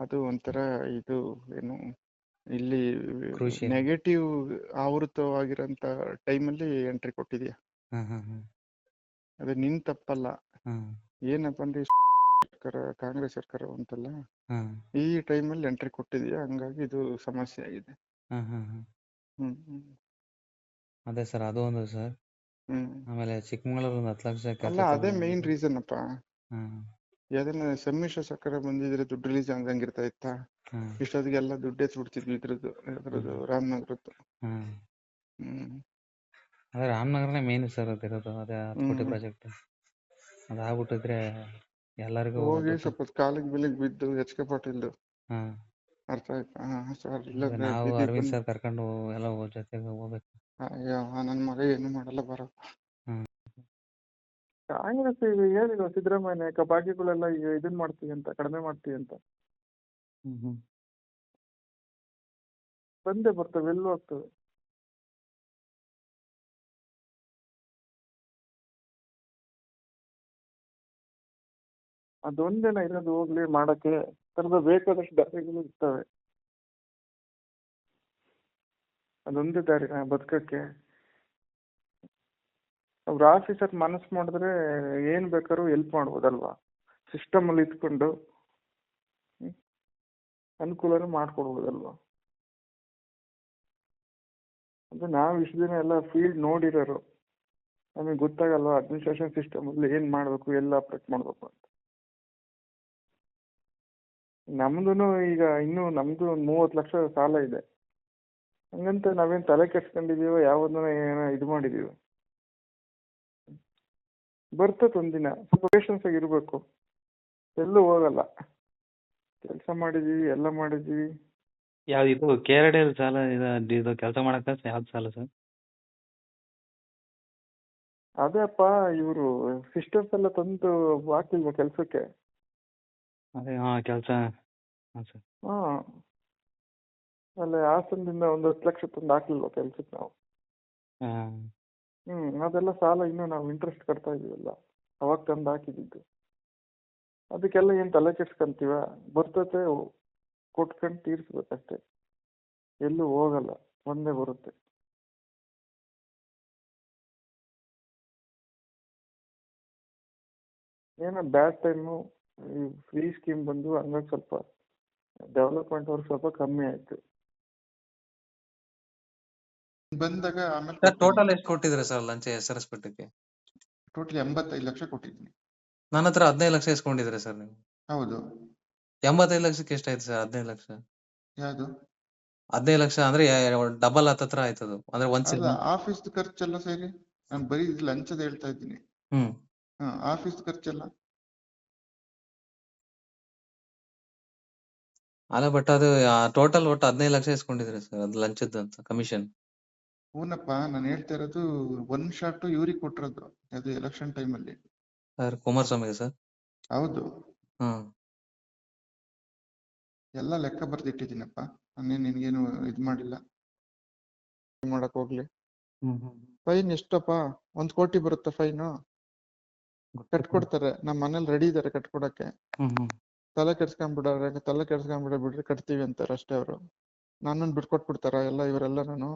ಅದು ಒಂಥರ ಇದು ಏನು ಇಲ್ಲಿ ಕೃಷಿ. ನೆಗೆಟಿವ್ ಆವೃತವಾಗಿರೋಂಥ ಟೈಮಲ್ಲಿ ಎಂಟ್ರಿ ಕೊಟ್ಟಿದ್ಯಾ ಹಾ ಹಾ ಹಾ. ಅದು ನಿನ್ ತಪ್ಪಲ್ಲ. ಹಾ. ಏನಪ್ಪ ಅಂದ್ರೆ ಸರ್ಕಾರ ಕಾಂಗ್ರೆಸ್ ಸರ್ಕಾರ ಅಂತಲ್ಲ ಹಾ. ಈ ಟೈಮಲ್ಲಿ ಎಂಟ್ರಿ ಕೊಟ್ಟಿದ್ಯಾ ಹಂಗಾಗಿ ಇದು ಸಮಸ್ಯೆ ಆಗಿದೆ. ಹಾ ಹಾ ಹಾ. ಹ್ಮ್ ಹ್ಮ್. ಅದೇ ಸರ್ ಅದು ಒಂದು ಸರ್. ಹ್ಮ್. ಆಮೇಲೆ ಚಿಕ್ಕಮಗಳೂರು ಒಂದು ಹತ್ತು ಲಕ್ಷ ಅಲ್ಲ ಅದೇ ಮೇನ್ ರೀಸನ್ ಅಪ್ಪ. ಯಾವ್ದನ್ನ ಸಮ್ಮಿಶ್ರ ಸರ್ಕಾರ ಬಂದಿದ್ರೆ ದುಡ್ಡು ರಿಲೀಸ್ ಆಗಂಗಿರ್ತಾ ಇತ್ತಾ? ಇಷ್ಟೊತ್ತಿಗೆ ಎಲ್ಲ ದುಡ್ಡೇ ಸುಡ್ತಿದ್ವಿ ಇದ್ರದ್ದು ಇದ್ರದ್ದು ರಾಮನಗರದ್ದು. ಹ್ಮ್. ಅದೇ ರಾಮನಗರನೇ ಮೇನ್ ಸರ್ ಅದಿರೋದು ಅದೇ ಹತ್ತು ಕೋಟಿ. ಪ್ರಾಜೆಕ್ಟ್ ಅದಾಗ್ಬಿಟ್ಟಿದ್ರೆ ಎಲ್ಲರಿಗೂ ಹೋಗಿ ಸ್ವಲ್ಪ ಕಾಲಿಗೆ ಬಿಲಿಗೆ ಬಿದ್ದು ಎಚ್ ಕೆ ಅರ್ಥ ಆಯ್ತಾ? ಸರ್ ಇಲ್ಲ ನಾವು ಅರವಿಂದ್ ಸರ್ ಕರ್ಕೊಂಡು ಎಲ್ಲ ಜೊತೆಗೆ ಹೋಗ್ಬೇಕು. ಅಯ್ಯೋ ನನ್ನ ಮಗ ಏನು ಮಾಡಲ್ಲ ಬರೋ. ಹ್ಮ್. ಕಾಂಗ್ರೆಸ್ ಈಗ ಹೇಳಿಲ್ವ ಸಿದ್ದರಾಮಯ್ಯ ಬಾಕಿಗಳೆಲ್ಲ ಈಗ ಇದನ್ ಮಾಡ್ತೀವಿ ಅಂತ ಕಡಿಮೆ ಮಾಡ್ತೀವಿ ಅಂತ. ಹ್ಮ್ ಹ್ಮ್. ಬಂದೇ ಬರ್ತವೆ ಎಲ್ಲೂ ಆಗ್ತವೆ. ಅದೊಂದೇನ ಇರೋದು ಹೋಗ್ಲಿ ಮಾಡಕ್ಕೆ ತರದ ಬೇಕಾದಷ್ಟು ದಾರಿಗಳು ಇರ್ತವೆ. ಅದೊಂದೇ ದಾರಿ ಬದುಕಕ್ಕೆ. ಅವ್ರ ಆಫೀಸರ್ ಮನಸ್ಸು ಮಾಡಿದ್ರೆ ಏನ್ ಬೇಕಾದ್ರೂ ಹೆಲ್ಪ್ ಮಾಡ್ಬೋದಲ್ವಾ? ಸಿಸ್ಟಮ್ ಅಲ್ಲಿ ಇದ್ಕೊಂಡು ಅನುಕೂಲ ಅನುಕೂಲನೂ ಮಾಡ್ಕೊಡ್ಬೋದಲ್ವಾ? ಅಂದ್ರೆ ನಾವು ಇಷ್ಟು ದಿನ ಎಲ್ಲ ಫೀಲ್ಡ್ ನೋಡಿರೋರು, ನಮಗೆ ಗೊತ್ತಾಗಲ್ವಾ ಅಡ್ಮಿನಿಸ್ಟ್ರೇಷನ್ ಸಿಸ್ಟಮ್ ಅಲ್ಲಿ ಏನ್ ಮಾಡ್ಬೇಕು, ಎಲ್ಲ ಆಪ್ರೇಟ್ ಮಾಡಬೇಕು ಅಂತ? ನಮ್ದು ಈಗ ಇನ್ನೂ ನಮ್ದು ಒಂದು ಮೂವತ್ತು ಲಕ್ಷ ಸಾಲ ಇದೆ. ಹಂಗಂತ ನಾವೇನ್ ತಲೆ ಕೆಡ್ಸ್ಕೊಂಡಿದೀವೋ ಯಾವ್ದನ್ನ ಏನೋ ಇದು ಮಾಡಿದೀವಿ? ಬರ್ತದೆ ಒಂದಿನ. ಸ್ವಲ್ಪ ಪೇಷನ್ಸ್ ಆಗಿ ಇರಬೇಕು. ಎಲ್ಲೂ ಹೋಗಲ್ಲ. ಕೆಲಸ ಮಾಡಿದೀವಿ ಎಲ್ಲ ಮಾಡಿದೀವಿ. ಯಾವ್ದು ಇದು ಕೇರಳ ಸಾಲ ಇದು ಇದು ಕೆಲಸ ಮಾಡಕ್ಕೆ ಯಾವ್ದು ಸಾಲ ಸರ್? ಅದೇ ಅಪ್ಪ ಇವರು ಸಿಸ್ಟರ್ಸ್ ಎಲ್ಲ ತಂದು ಹಾಕಿಲ್ವ ಕೆಲಸಕ್ಕೆ? ಅದೇ ಹಾಂ ಕೆಲಸ. ಹಾಂ ಸರ್. ಹಾಂ. ಅಲ್ಲೇ ಹಾಸನದಿಂದ ಒಂದು ಹತ್ತು ಲಕ್ಷ ತಂದು ಹಾಕ್ಲಿಲ್ವ ಕೆಲ್ಸಕ್ಕೆ ನಾವು? ಹಾಂ. ಹ್ಮ್, ಅದೆಲ್ಲ ಸಾಲ ಇನ್ನೂ ನಾವು ಇಂಟ್ರೆಸ್ಟ್ ಕಟ್ತಾ ಇದೀವಲ್ಲ ಅವಾಗ ತಂದು ಹಾಕಿದಿದ್ದು ಅದಕ್ಕೆಲ್ಲ ಏನ್ ತಲೆ ಕೆಡ್ಸ್ಕೊಂತೀವ? ಬರ್ತತೆ ಕೊಟ್ಕೊಂಡು ತೀರ್ಸ್ಬೇಕಷ್ಟೇ. ಎಲ್ಲೂ ಹೋಗಲ್ಲ, ಒಂದೇ ಬರುತ್ತೆ. ಏನೋ ಬ್ಯಾಡ್ ಟೈಮು ಈ ಫ್ರೀ ಸ್ಕೀಮ್ ಬಂದು ಹಂಗಾಗಿ ಸ್ವಲ್ಪ ಡೆವಲಪ್ಮೆಂಟ್ ಸ್ವಲ್ಪ ಕಮ್ಮಿ ಆಯ್ತು. ಬಂದಾಗ ಆಮೇಲೆ ಟೋಟಲ್ ಎಷ್ಟು ಕೊಟ್ಟಿದ್ರೆ ಸರ್ ಲಂಚ ಎಸ್ ಆರ್ ಎಸ್ ಪಟ್ಟಕ್ಕೆ ಟೋಟಲ್ ಎಂಬತ್ತೈದು ಲಕ್ಷ ಕೊಟ್ಟಿದ್ದೀನಿ. ನನ್ನ ಹತ್ರ ಹದಿನೈದು ಲಕ್ಷ ಇಸ್ಕೊಂಡಿದ್ರೆ ಸರ್ ನೀವು? ಹೌದು. ಎಂಬತ್ತೈದು ಲಕ್ಷಕ್ಕೆ ಎಷ್ಟಾಯ್ತು ಸರ್ ಹದಿನೈದು ಲಕ್ಷ? ಯಾವುದು? ಹದಿನೈದು ಲಕ್ಷ ಅಂದ್ರೆ ಡಬಲ್ ಹತ್ತತ್ರ ಆಯ್ತದು. ಅಂದ್ರೆ ಒಂದ್ ಆಫೀಸ್ ಖರ್ಚೆಲ್ಲ ಸೇರಿ ನಾನು ಬರೀ ಲಂಚದ ಹೇಳ್ತಾ ಇದ್ದೀನಿ. ಹ್ಮ್. ಆಫೀಸ್ ಖರ್ಚೆಲ್ಲ. ಅಲ್ಲ ಬಟ್ ಅದು ಟೋಟಲ್ ಒಟ್ಟು ಹದಿನೈದು ಲಕ್ಷ ಇಸ್ಕೊಂಡಿದ್ರಿ ಸರ್ ಅದು ಲಂಚದ್ದು ಅಂತ ಕಮಿಷನ್ ಹೂನಪ್ಪ ನಾನು ಹೇಳ್ತಾ ಇರೋದು ಒನ್ ಶಾಟ್ ಇವ್ರಿಗೆ ಕೊಟ್ಟಿರೋದು ಅದು ಎಲೆಕ್ಷನ್ ಟೈಮಲ್ಲಿ ಸರ್ ಕುಮಾರಸ್ವಾಮಿಗೆ ಸರ್? ಹೌದು. ಹ್ಮ್ ಎಲ್ಲ ಲೆಕ್ಕ ಬರ್ದಿಟ್ಟಿದ್ದೀನಪ್ಪ ನಾನೇನು ನಿನ್ಗೇನು ಇದು ಮಾಡಿಲ್ಲ. ಮಾಡಕ್ ಹೋಗ್ಲಿ. ಹ್ಮ್ ಹ್ಮ್ ಫೈನ್ ಎಷ್ಟಪ್ಪ? ಒಂದ್ ಕೋಟಿ ಬರುತ್ತೆ ಫೈನು ಕಟ್ಕೊಡ್ತಾರೆ ನಮ್ಮ ಮನೇಲಿ ರೆಡಿ ಇದಾರೆ ಕಟ್ಕೊಡಕ್ಕೆ. ಹ್ಮ್ ಹ್ಮ್. ತಲೆ ಕೆಡ್ಸ್ಕೊಂಡ್ಬಿಡಾರೆ ತಲೆ ಕೆಡ್ಸ್ಕೊಂಡ್ಬಿಡ ಬಿಡ್ರಿ ಕಟ್ತೀವಿ ಅಂತಾರೆ ಅಷ್ಟೇ ಅವರು. ನನ್ನನ್ನು ಬಿಟ್ಕೊಟ್ಬಿಡ್ತಾರ ಎಲ್ಲ ಇವರೆಲ್ಲ ನಾನು